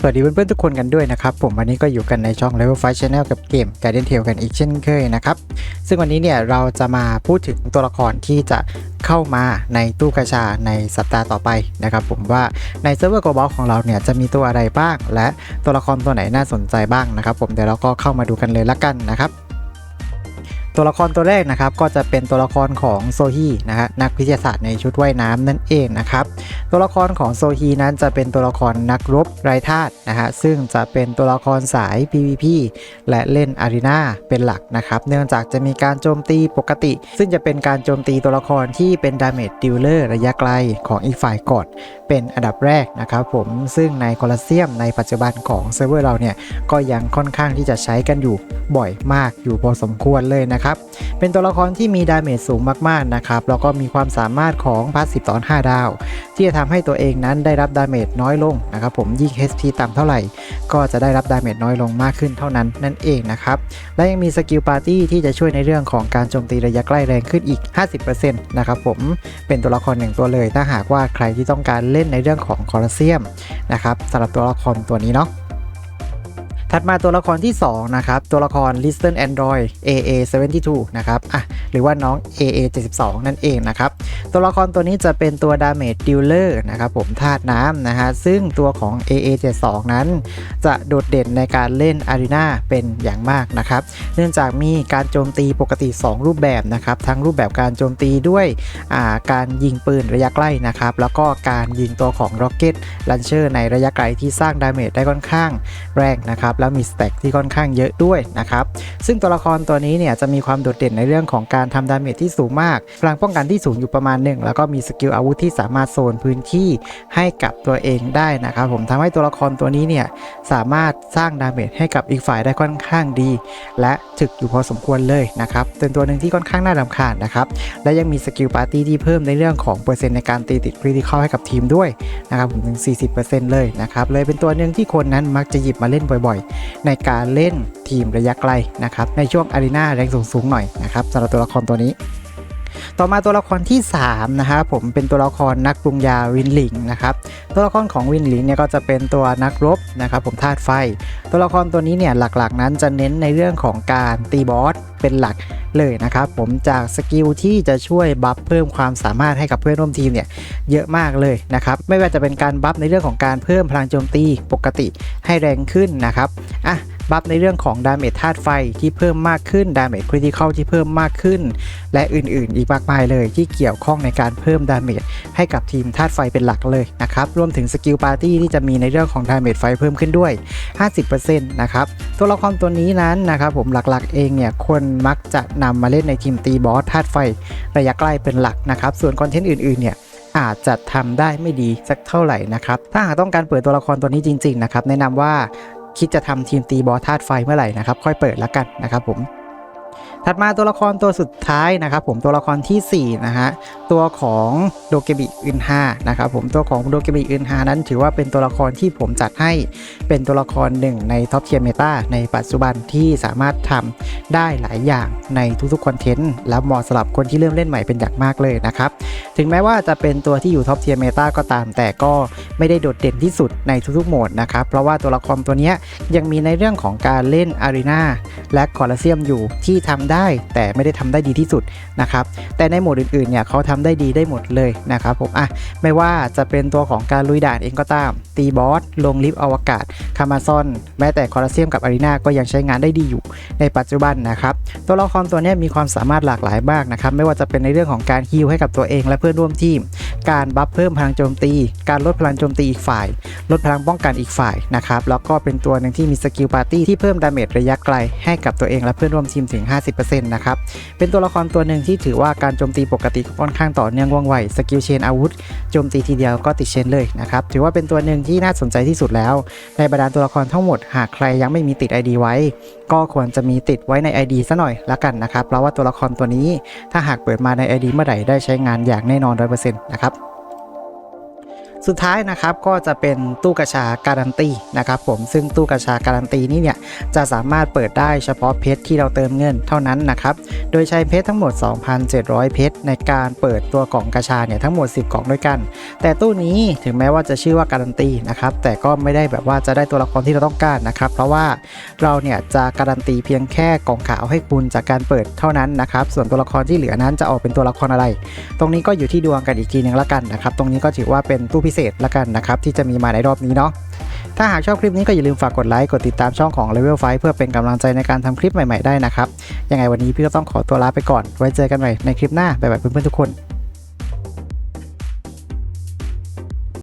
สวัสดีเพื่อนๆทุกคนกันด้วยนะครับ ผมวันนี้ก็อยู่กันในช่อง Level 5 Channel กับเกม Garden Tale กันอีกเช่นเคยนะครับ ซึ่งวันนี้เนี่ยเราจะมาพูดถึงตัวละครที่จะเข้ามาในตู้กระชาในสัปดาห์ต่อไปนะครับ ผมว่าในเซิร์ฟเวอร์ Global ของเราเนี่ยจะมีตัวอะไรบ้าง และตัวละครตัวไหนน่าสนใจบ้างนะครับ ผมเดี๋ยวเราก็เข้ามาดูกันเลยละกันนะครับ ตัวละครตัวแรกนะครับก็จะเป็นตัวละครของโซฮีนะฮะนักวิทยาศาสตร์ในชุดว่ายน้ำนั่นเองนะครับตัวละครของโซฮีนั้นจะเป็นตัวละครนักรบไร้ธาตุนะฮะซึ่งจะเป็นตัวละครสาย PVP และเล่นอารีนาเป็นหลักนะครับเนื่องจากจะมีการโจมตีปกติ ซึ่งจะเป็นการโจมตีตัวละครที่เป็นดาเมจดิลเลอร์ระยะไกลของอีกฝ่ายก่อนเป็นอันดับแรกนะครับผมซึ่งในคอลเซียมในปัจจุบันของเซิร์ฟเวอร์เราเนี่ยก็ยังค่อนข้างที่จะใช้กันอยู่บ่อยมากอยู่พอสมควรเลยนะครับเป็นตัวละครที่มีดาเมจสูงมากๆนะครับ แล้วก็มีความสามารถของพาสซีฟตอน 5 ดาว ที่จะทำให้ตัวเองนั้นได้รับดาเมจน้อยลงนะครับผมยิ่ง HP ต่ำเท่าไหร่ ก็จะได้รับดาเมจน้อยลงมากขึ้นเท่านั้นนั่นเองนะครับ และยังมีสกิลปาร์ตี้ที่จะช่วยในเรื่องของการโจมตีระยะใกล้แรงขึ้นอีก 50%นะครับผมเป็นตัวละครหนึ่งตัวเลย ถ้าหากว่าใครที่ต้องการเล่นในเรื่องของคอร์เซียมนะครับสำหรับตัวละครตัวนี้เนาะ ถัดมาตัวละครที่ 2 นะครับ ตัวละคร Listen Android AA 72นะครับอะหรือว่าน้อง AA 72นั่นเองนะครับ ตัวละครตัวนี้จะเป็นตัว Damage Dealer นะครับผมธาตุน้ำนะฮะ ซึ่งตัวของ AA 72นั้น จะโดดเด่นในการเล่น Arena เป็นอย่างมากนะครับ เนื่องจากมีการโจมตีปกติ 2 รูปแบบนะครับ ทั้งรูปแบบการโจมตีด้วยการยิงปืนระยะใกล้นะครับ แล้วก็การยิงตัวของ Rocket Launcher ในระยะไกลที่สร้างดาเมจได้ค่อนข้างแรงนะครับแล้วมีสแต็กที่ค่อนข้างเยอะด้วยนะครับซึ่งตัวละครตัวนี้เนี่ยจะมีความโดดเด่นในเรื่องของการทำดาเมจที่สูงมากพลังป้องกันที่สูงอยู่ประมาณหนึ่งแล้วก็มีสกิลอาวุธที่สามารถโซนพื้นที่ให้กับตัวเองได้นะครับผมทำให้ตัวละครตัวนี้เนี่ยสามารถสร้างดาเมจให้กับอีกฝ่ายได้ค่อนข้างดี และถึกอยู่พอสมควรเลยนะครับเป็นตัวหนึ่งที่ค่อนข้างน่ารำคาญนะครับและยังมีสกิลปาร์ตี้ที่เพิ่มในเรื่องของเปอร์เซ็นต์ในการตีติดคริติคอลให้กับทีมด้วยนะครับผมถึง 40%เลยนะครับเลยเป็นตัวหนึ่งที่คนนั้นมักจะหยิบมาเล่นบ่อยๆ ในการเล่นทีมระยะไกลนะครับในช่วงอารีนาแรงสูงๆหน่อยนะครับสำหรับตัวละครตัวนี้ต่อมาตัวละครที่3นะครับผมเป็นตัวละครนักปรุงยาวินหลิงนะครับตัวละครของวินหลิงเนี่ยก็จะเป็นตัวนักรบนะครับผมธาตุไฟ ตัวละครตัวนี้เนี่ยหลักๆ นั้นจะเน้นในเรื่องของการตีบอสเป็นหลักเลยนะครับผมจากสกิลที่จะช่วยบัฟเพิ่มความสามารถให้กับเพื่อนร่วมทีมเนี่ยเยอะมากเลยนะครับไม่ว่าจะเป็นการบัฟในเรื่องของการเพิ่มพลังโจมตีปกติให้แรงขึ้นนะครับอะ บัฟในเรื่องของดาเมจธาตุไฟที่เพิ่มมากขึ้น ดาเมจคริติคอลที่เพิ่มมากขึ้น และอื่นๆ อีกมากมายเลย ที่เกี่ยวข้องในการเพิ่มดาเมจให้กับทีมธาตุไฟเป็นหลักเลยนะครับ รวมถึงสกิลปาร์ตี้ที่จะมีในเรื่องของดาเมจไฟเพิ่มขึ้นด้วย 50%นะครับ ตัวละครตัวนี้นั้นนะครับผมหลักๆเองเนี่ยคนมักจะนำมาเล่นในทีมตีบอสธาตุไฟระยะใกล้เป็นหลักนะครับ ส่วนคอนเทนต์อื่นๆเนี่ยอาจจะทำได้ไม่ดีสักเท่าไหร่นะครับ ถ้าหากต้องการเปิดตัวละครตัวนี้จริง ๆ นะครับ แนะนำว่า คิดจะทำทีมตีบอสธาตุไฟเมื่อไหร่นะครับ ค่อยเปิดแล้วกันนะครับผม ถัดมาตัวละครตัวสุดท้ายนะครับผมตัวละครทีสี่4นะฮะตัวของโดเกบิอึนฮานะครับผมตัวของโดเกบิอึนฮานั้นถือว่าเป็นตัวละครที่ผมจัดให้เป็นตัวละครหนึ่งในท็อปเทียร์เมตาในปัจจุบันที่สามารถทำได้หลายอย่างในทุกๆคอนเทนต์และเหมาะสำหรับคนที่เริ่มเล่นใหม่เป็นอย่างมากเลยนะครับถึงแม้ว่าจะเป็นตัวที่อยู่ท็อปเทียร์เมตาก็ตาม แต่ก็ไม่ได้โดดเด่นที่สุดในทุกๆโหมดนะครับเพราะว่าตัวละครตัวนี้ยยังมีในเรื่องของการเล่นอารีนาและคอร์เซียมอยู่ที่ทำได้แต่ไม่ได้ทำได้ดีที่สุดนะครับแต่ในโหมดอื่นๆเนี่ยเขาทำได้ดีได้หมดเลยนะครับผมอะไม่ว่าจะเป็นตัวของการลุยด่านเองก็ตาม ตีบอสลงลิฟต์อวกาศคามาซอนแม้แต่คอร์เซียมกับอารีนาก็ยังใช้งานได้ดีอยู่ในปัจจุบันนะครับตัวละครตัวนี้มีความสามารถหลากหลายมากนะครับไม่ว่าจะเป็นในเรื่องของการฮิลให้กับตัวเองและเพื่อนร่วมทีม การบัฟเพิ่มพลังโจมตี การลดพลังโจมตีอีกฝ่าย ลดพลังป้องกันอีกฝ่ายนะครับแล้วก็เป็นตัวหนึ่งที่มีสกิลปาร์ตี้ที่เพิ่มดาเมจระยะไกลให้กับตัวเองและเพื่อนร่วมทีมถึง 50%นะครับ เป็นตัวละครตัวหนึ่งที่ถือว่าการโจมตีปกติค่อนข้างต่อเนื่องว่องไว สกิลเชนอาวุธโจมตีทีเดียวก็ติดเชนเลยนะครับ ถือว่าเป็นตัวหนึ่งที่น่าสนใจที่สุดแล้ว ในบรรดาตัวละครทั้งหมด หากใครยังไม่มีติด ID ไว้ ก็ควรจะมีติดไว้ใน ID ซะหน่อยละกันนะครับ เพราะว่าตัวละครตัวนี้ ถ้าหากเปิดมาใน ID เมื่อไหร่ได้ใช้งานอย่างแน่นอน 100%นะครับ สุดท้ายนะครับก็จะเป็นตู้กระชาการันตีนะครับผมซึ่งตู้กระชาการันตีนี้เนี่ยจะสามารถเปิดได้เฉพาะเพชรที่เราเติมเงินเท่านั้นนะครับโดยใช้เพชรทั้งหมด 2,700 เพชรในการเปิดตัวกล่องกระชาเนี่ยทั้งหมด 10 กล่องด้วยกัน แต่ตู้นี้ถึงแม้ว่าจะชื่อว่าการันตีนะครับแต่ก็ไม่ได้แบบว่าจะได้ตัวละครที่เราต้องการนะครับเพราะว่าเราเนี่ยจะการันตีเพียงแค่กล่องขาวให้คุณจากการเปิดเท่านั้นนะครับส่วนตัวละครที่เหลือนั้นจะออกเป็นตัวละครอะไร ตรงนี้ก็อยู่ที่ดวงกันอีกทีหนึงละกันนะครับตรงนี้ก็ถือว่าเป็นตู้พิเศษละกันนะครับที่จะมีมาในรอบนี้เนาะถ้าหากชอบคลิปนี้ก็อย่าลืมฝากกดไลค์กดติดตามช่องของ Level 5เพื่อเป็นกำลังใจในการทำคลิปใหม่ๆได้นะครับ ยังไงวันนี้พี่ก็ต้องขอตัวลาไปก่อน ไว้เจอกันใหม่ในคลิปหน้าบ๊ายบายเพื่อนๆทุกคน